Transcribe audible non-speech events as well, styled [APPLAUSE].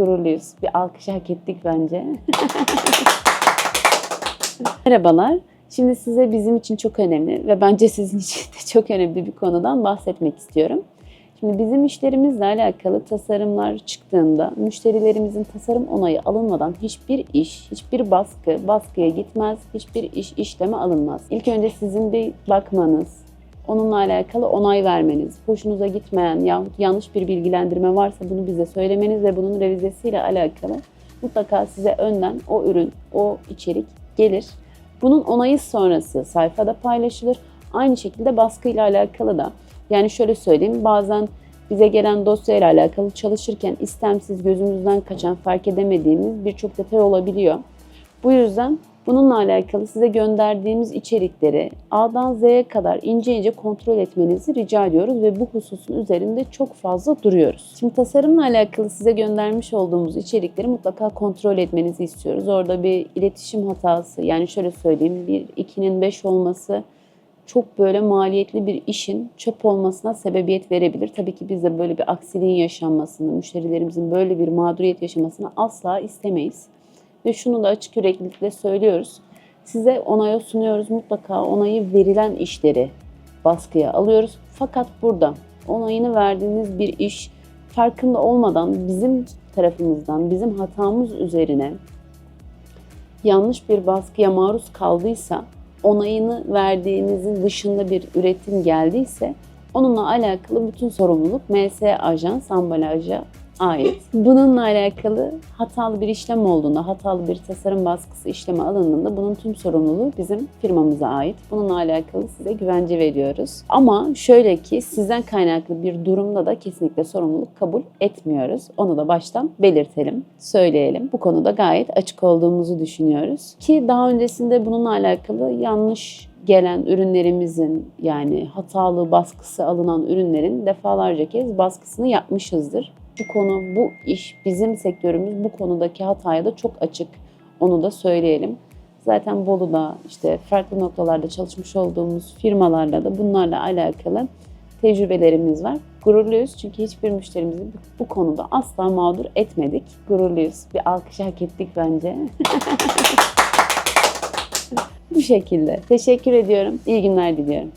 Gururluyuz. Bir alkış hak ettik bence. [LAUGHS] Merhabalar. Şimdi size bizim için çok önemli ve bence sizin için de çok önemli bir konudan bahsetmek istiyorum. Şimdi bizim işlerimizle alakalı tasarımlar çıktığında müşterilerimizin tasarım onayı alınmadan hiçbir iş, hiçbir baskı baskıya gitmez, hiçbir iş işleme alınmaz. İlk önce sizin bir bakmanız, onunla alakalı onay vermeniz, hoşunuza gitmeyen yahut yanlış bir bilgilendirme varsa bunu bize söylemeniz ve bunun revizesiyle alakalı mutlaka size önden o ürün, o içerik gelir. Bunun onayı sonrası sayfada paylaşılır. Aynı şekilde baskıyla alakalı da yani şöyle söyleyeyim bazen bize gelen dosyayla alakalı çalışırken istemsiz gözümüzden kaçan fark edemediğimiz birçok detay olabiliyor. Bu yüzden bununla alakalı size gönderdiğimiz içerikleri A'dan Z'ye kadar ince ince kontrol etmenizi rica ediyoruz ve bu hususun üzerinde çok fazla duruyoruz. Şimdi tasarımla alakalı size göndermiş olduğumuz içerikleri mutlaka kontrol etmenizi istiyoruz. Orada bir iletişim hatası yani şöyle söyleyeyim bir 2'nin 5 olması çok böyle maliyetli bir işin çöp olmasına sebebiyet verebilir. Tabii ki biz de böyle bir aksiliğin yaşanmasını, müşterilerimizin böyle bir mağduriyet yaşamasını asla istemeyiz. Ve şunu da açık yüreklilikle söylüyoruz. Size onaya sunuyoruz. Mutlaka onayı verilen işleri baskıya alıyoruz. Fakat burada onayını verdiğiniz bir iş farkında olmadan bizim tarafımızdan, bizim hatamız üzerine yanlış bir baskıya maruz kaldıysa, onayını verdiğinizin dışında bir üretim geldiyse onunla alakalı bütün sorumluluk MS Ajans ambalaja ait. Bununla alakalı hatalı bir işlem olduğunda, hatalı bir tasarım baskısı işlemi alındığında bunun tüm sorumluluğu bizim firmamıza ait. Bununla alakalı size güvence veriyoruz. Ama şöyle ki sizden kaynaklı bir durumda da kesinlikle sorumluluk kabul etmiyoruz. Onu da baştan belirtelim, söyleyelim. Bu konuda gayet açık olduğumuzu düşünüyoruz. Ki daha öncesinde bununla alakalı yanlış gelen ürünlerimizin yani hatalı baskısı alınan ürünlerin defalarca kez baskısını yapmışızdır. Bu konu, bu iş, bizim sektörümüz bu konudaki hataya da çok açık. Onu da söyleyelim. Zaten Bolu'da işte farklı noktalarda çalışmış olduğumuz firmalarla da bunlarla alakalı tecrübelerimiz var. Gururluyuz çünkü hiçbir müşterimizi bu konuda asla mağdur etmedik. Gururluyuz. Bir alkış hak ettik bence. [LAUGHS] bu şekilde. Teşekkür ediyorum. İyi günler diliyorum.